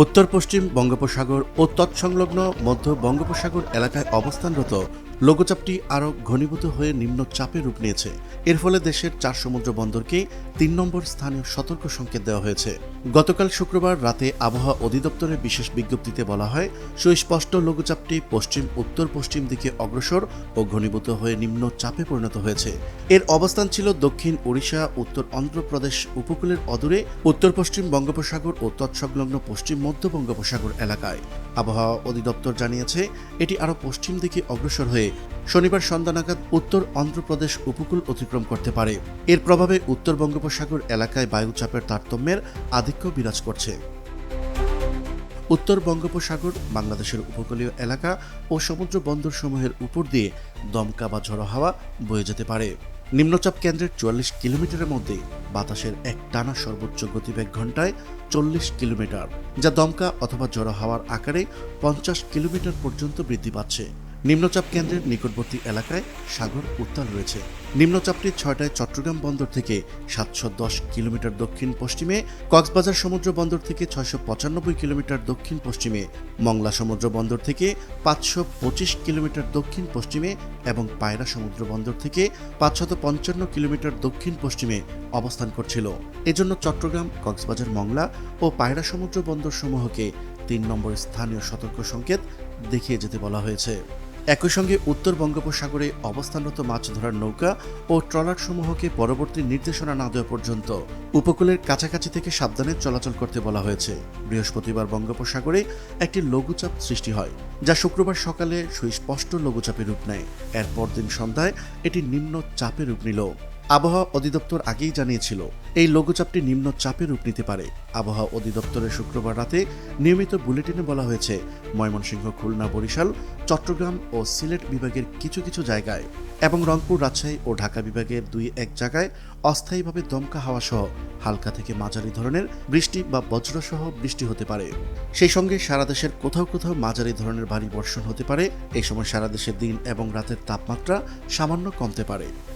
উত্তর পশ্চিম বঙ্গোপসাগর ও তৎসংলগ্ন মধ্য বঙ্গোপসাগর এলাকায় অবস্থানরত লঘুচাপটি আরও ঘনীভূত হয়ে নিম্নচাপে রূপ নিয়েছে। এর ফলে দেশের চার সমুদ্র বন্দরকে তিন নম্বর স্থানীয় সতর্ক সংকেত দেওয়া হয়েছে। গতকাল শুক্রবার রাতে আবহাওয়া অধিদপ্তরের বিশেষ বিজ্ঞপ্তিতে বলা হয়, সুস্পষ্ট লঘুচাপটি পশ্চিম উত্তর পশ্চিম দিকে অগ্রসর ও ঘনীভূত হয়ে নিম্ন চাপে পরিণত হয়েছে। এর অবস্থান ছিল দক্ষিণ ওড়িশা, উত্তর অন্ধ্রপ্রদেশ উপকূলের অদূরে। উত্তর পশ্চিম বঙ্গোপসাগর ও তৎসংলগ্ন পশ্চিম মধ্য বঙ্গোপসাগর এলাকায়। আবহাওয়া অধিদপ্তর জানিয়েছে, এটি আরও পশ্চিম দিকে অগ্রসর হয়ে শনিবার সন্ধ্যা নাগাদ উত্তর অন্ধ্রপ্রদেশ উপকূল অতিক্রম করতে পারে। এর প্রভাবে উত্তর বঙ্গোপসাগর এলাকায় বায়ুচাপের তারতম্যের আধিক্য বিরাজ করছে। উত্তর বঙ্গোপসাগর, বাংলাদেশের উপকূলীয় এলাকা ও সমুদ্র বন্দরসমূহের উপর দিয়ে দমকা বা ঝড়ো হাওয়া বয়ে যেতে পারে। নিম্নচাপ কেন্দ্রের চুয়াল্লিশ কিলোমিটারের মধ্যে বাতাসের এক টানা সর্বোচ্চ গতিবেগ ঘন্টায় চল্লিশ কিলোমিটার, যা দমকা অথবা জড়ো হাওয়ার আকারে পঞ্চাশ কিলোমিটার পর্যন্ত বৃদ্ধি পাচ্ছে। নিম্নচাপ কেন্দ্রের নিকটবর্তী এলাকায় সাগর উত্তাল রয়েছে। নিম্নচাপটি ছয়টায় চট্টগ্রাম বন্দর থেকে সাতশো দশ কিলোমিটার দক্ষিণ পশ্চিমে, কক্সবাজার সমুদ্র বন্দর থেকে ছয়শো পঁচানব্বই কিলোমিটার দক্ষিণ পশ্চিমে, মংলা সমুদ্র বন্দর থেকে পাঁচশো পঁচিশ কিলোমিটার দক্ষিণ পশ্চিমে এবং পায়রা সমুদ্র বন্দর থেকে পাঁচশত পঞ্চান্ন কিলোমিটার দক্ষিণ পশ্চিমে অবস্থান করছিল। এজন্য চট্টগ্রাম, কক্সবাজার, মংলা ও পায়রা সমুদ্র বন্দর সমূহকে তিন নম্বর স্থানীয় সতর্ক সংকেত দেখিয়ে যেতে বলা হয়েছে। একই সঙ্গে উত্তর বঙ্গোপসাগরে অবস্থানরত মাছ ধরার নৌকা ও ট্রলারসমূহকে পরবর্তী নির্দেশনা না দেওয়া পর্যন্ত উপকূলের কাছাকাছি থেকে সাবধানে চলাচল করতে বলা হয়েছে। বৃহস্পতিবার বঙ্গোপসাগরে একটি লঘুচাপ সৃষ্টি হয়, যা শুক্রবার সকালে সুস্পষ্ট লঘুচাপে রূপ নেয়। এর দিন সন্ধ্যায় এটি নিম্ন চাপে রূপ নিল। আবহাওয়া অধিদপ্তর আগেই জানিয়েছিল, এই লঘুচাপটি নিম্ন চাপে রূপ নিতে পারে। আবহাওয়া অধিদপ্তরের শুক্রবার রাতে নিয়মিত বুলেটিনে বলা হয়েছে, ময়মনসিংহ, খুলনা, বরিশাল, চট্টগ্রাম ও সিলেট বিভাগের কিছু কিছু জায়গায় এবং রংপুর, রাজশাহী ও ঢাকা বিভাগের দুই এক জায়গায় অস্থায়ীভাবে দমকা হাওয়া সহ হালকা থেকে মাঝারি ধরনের বৃষ্টি বা বজ্রসহ বৃষ্টি হতে পারে। সেই সঙ্গে সারা দেশের কোথাও কোথাও মাঝারি ধরনের ভারী বর্ষণ হতে পারে। এই সময় সারা দেশের দিন এবং রাতের তাপমাত্রা সামান্য কমতে পারে।